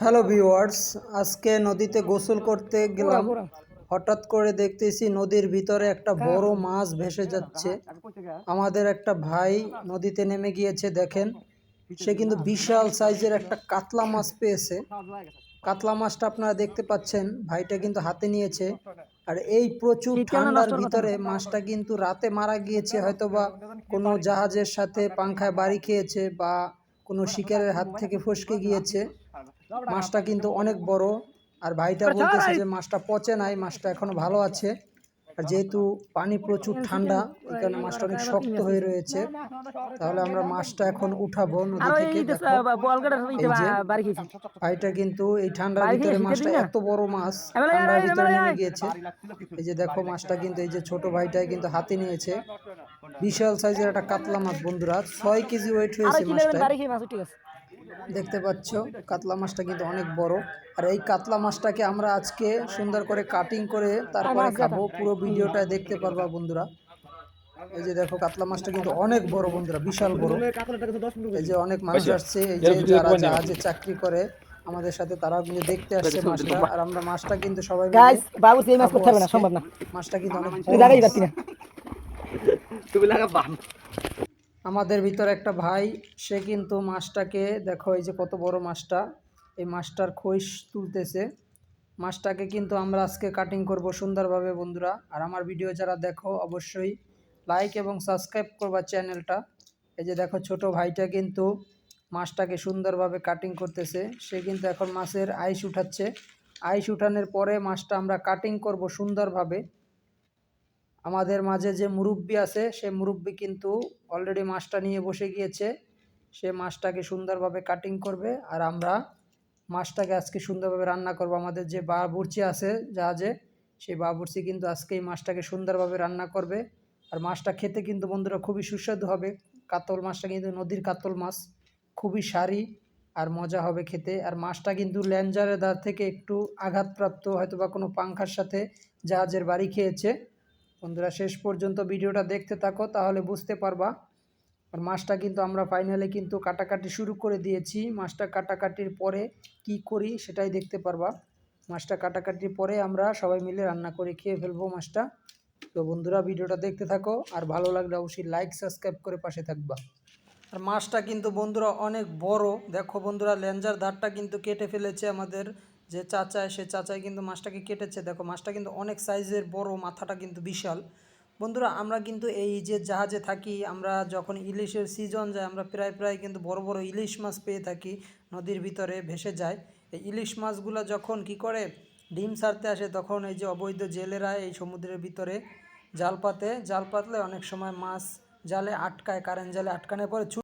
Hello viewers আজকে নদীতে গোসল করতে গেলাম। হঠাৎ করে দেখতেছি নদীর ভিতরে একটা বড় মাছ ভেসে যাচ্ছে। আমাদের একটা ভাই নদীতে নেমে গিয়েছে দেখেন। সে কিন্তু বিশাল সাইজের একটা কাতলা মাছ পেয়েছে। কাতলা মাছটা আপনারা দেখতে পাচ্ছেন ভাইটা কিন্তু হাতে নিয়েছে। আর এই প্রচুর ঠান্ডার ভিতরে মাছটা কিন্তু রাতে মারা গিয়েছে হয়তোবা কোনো জাহাজের সাথে পাংখায় বাড়ি খেয়েছে বা কোনো শিকারের হাত থেকে ফসকে গিয়েছে। মাছটা কিন্তু অনেক বড়। আর ভাইটা বলতেছে যে মাছটা পচে নাই মাছটা এখনও ভালো আছে। আর যেহেতু পানি প্রচুর ঠান্ডা এই কারণে মাছটা অনেক শক্ত হয়ে রয়েছে। তাহলে আমরা মাছটা এখন উঠাবো নদী থেকে ভাইটা কিন্তু এই ঠান্ডার ভিতরে মাছটা এত বড় মাছ ঠান্ডার ভিতরে নেমে গিয়েছে। এই যে দেখো মাছটা কিন্তু এই যে ছোট ভাইটাই কিন্তু হাতে নিয়েছে। বিশাল সাইজের একটা কাতলা মাছ বন্ধুরা। ছয় কেজি ওয়েট হয়েছে মাছটা দেখতে পাচ্ছ কাতলা মাছটা কিন্তু অনেক বড়। আর এই কাতলা মাছটাকে আমরা আজকে সুন্দর করে কাটিং করে তারপরে খাব। পুরো ভিডিওটা দেখতে পারবা বন্ধুরা। এই যে দেখো কাতলা মাছটা কিন্তু অনেক বড় বন্ধুরা বিশাল বড়। এই যে অনেক মানুষ আসছে এই যে যারা জাহাজে চাকরি করে আমাদের সাথে তারাও কিন্তু দেখতে আসছে মাছটা। আর আমরা মাছটা কিন্তু সবাই গাইস বাবু সেই মাছ করতে হবে না সম্ভব না। মাছটা কিন্তু অনেক। না। তুমি লাগা বাম। আমাদের ভিতরে একটা ভাই, সে কিন্তু মাছটাকে, দেখো এই যে কত বড় মাছটা, এই মাছটার খৈশ তুলতেছে। মাছটাকে কিন্তু আমরা আজকে কাটিং করব সুন্দরভাবে, বন্ধুরা। আর আমার ভিডিও যারা দেখো, অবশ্যই লাইক এবং সাবস্ক্রাইব করবা চ্যানেলটা এই যে দেখো, ছোট ভাইটা কিন্তু মাছটাকে সুন্দরভাবে কাটিং করতেছে। সে কিন্তু এখন মাছের আইস উঠাচ্ছে। আইস উঠানোর পরে মাছটা আমরা কাটিং করব সুন্দরভাবে। আমাদের মাঝে যে মুরব্বি আছে, সে মুরব্বি কিন্তু অলরেডি মাছটা নিয়ে বসে গিয়েছে। সে মাছটাকে সুন্দরভাবে কাটিং করবে আর আমরা মাছটাকে আজকে সুন্দরভাবে রান্না করব। আমাদের যে বাবুর্চি আছে জাহাজে সেই বাবুর্চি কিন্তু আজকে এই মাছটাকে সুন্দরভাবে রান্না করবে। আর মাছটা খেতে কিন্তু বন্ধুরা খুবই সুস্বাদু হবে। কাতল মাছটা কিন্তু নদীর কাতল মাছ, খুবই সারি আর মজা হবে খেতে। আর মাছটা কিন্তু ল্যাঞ্জারের দ্বার থেকে একটু আঘাতপ্রাপ্ত হয়তো বা কোনো পাংখার সাথে জাহাজের বাড়ি খেয়েছে। বন্ধুরা, শেষ পর্যন্ত ভিডিওটা দেখতে থাকো, তাহলে বুঝতে পারবা। আর মাছটা কিন্তু আমরা ফাইনালি কিন্তু কাটাকাটি শুরু করে দিয়েছি। মাছটা কাটাকাটির পরে কি করি সেটাই দেখতে পারবা। মাছটা কাটাকাটির পরে আমরা সবাই মিলে রান্না করে খেয়ে ফেলব মাছটা। তো বন্ধুরা, ভিডিওটা দেখতে থাকো, আর ভালো লাগলে অবশ্যই লাইক সাবস্ক্রাইব করে পাশে থাকবা। আর মাছটা কিন্তু বন্ধুরা অনেক বড়। দেখো বন্ধুরা লেঞ্জার ধারটা কিন্তু কেটে ফেলেছে আমাদের। যে চাচায় সে চাচায় কিন্তু মাছটাকে কেটেছে। দেখো, মাছটা কিন্তু অনেক সাইজের বড়, মাথাটা কিন্তু বিশাল। বন্ধুরা, আমরা কিন্তু এই যে জাহাজে থাকি, আমরা যখন ইলিশের সিজন যায়, আমরা প্রায় প্রায় কিন্তু বড় বড় ইলিশ মাছ পেয়ে থাকি, নদীর ভিতরে ভেসে যায়। এই ইলিশ মাছগুলো যখন কি করে, ডিম ছাড়তে আসে, তখন এই যে অবৈধ জেলেরা এই সমুদ্রের ভিতরে জাল পাতে। জাল পাতলে অনেক সময় মাছ জালে আটকায়, কারেন্ট জালে আটকানোর পরে